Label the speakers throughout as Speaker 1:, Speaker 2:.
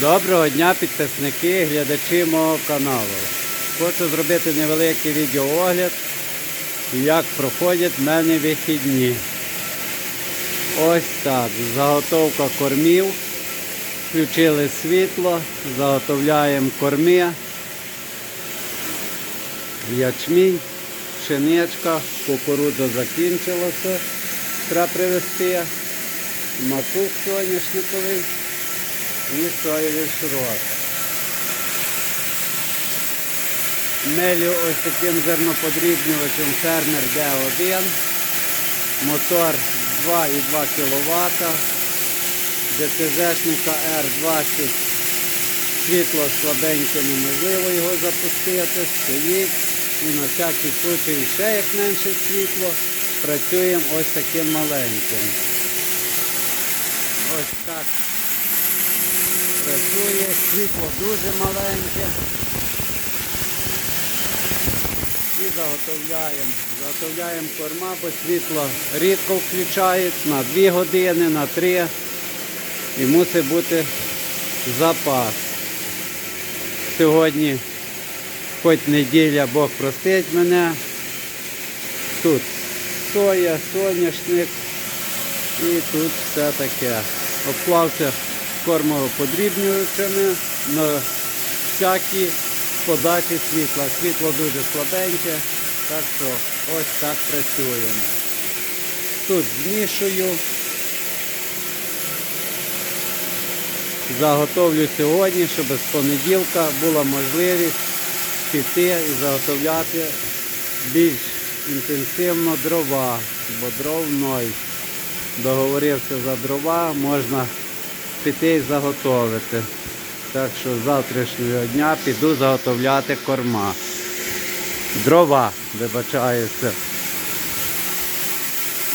Speaker 1: Доброго дня, підписники, глядачі мого каналу. Хочу зробити невеликий відеоогляд, як проходять в мене вихідні. Ось так. Заготовка кормів. Включили світло, заготовляємо корми. Ячмінь, пшеничка, кукурудза закінчилася. Треба привезти. Макух соняшниковий і соєвий шрот. Мелю ось таким зерноподрібнювачем фермер D1. Мотор 2,2 кВт. ДТЗшника R20. Світло слабеньке, неможливо його запустити, стоїть. І на всякий случай ще як менше світло, працюємо ось таким маленьким. Ось так працює, світло дуже маленьке. І заготовляємо. Заготовляємо корма, бо світло рідко включають на 2 години, на 3. І мусить бути запас. Сьогодні, хоч неділя, Бог простить мене. Тут соя, соняшник і тут все таке. Обклався кормоподрібнювачами на всякі подачі світла. Світло дуже слабеньке, так що ось так працюємо. Тут змішую. Заготовлю сьогодні, щоб з понеділка була можливість піти і заготовляти більш інтенсивно дрова, бо дров ной. Договорився за дрова, можна піти і заготовити. Так що з завтрашнього дня піду заготовляти корма. Дрова, вибачаюся.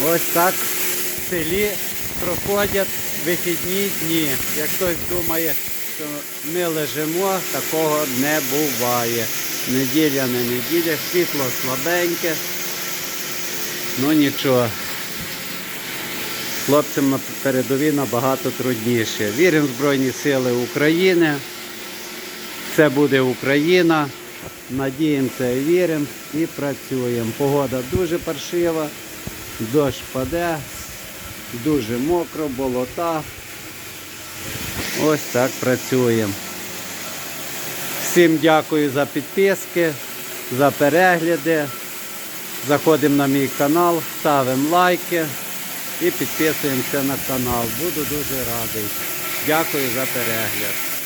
Speaker 1: Ось так в селі проходять вихідні дні. Як хтось думає, що ми лежимо, такого не буває. Неділя не неділя, світло слабеньке. Ну нічого. Хлопцям на передовій набагато трудніше. Віримо в Збройні Сили України. Це буде Україна. Надіємося і віримо і працюємо. Погода дуже паршива, дощ паде, дуже мокро, болота. Ось так працюємо. Всім дякую за підписки, за перегляди. Заходимо на мій канал, ставимо лайки і підписуємося на канал. Буду дуже радий. Дякую за перегляд.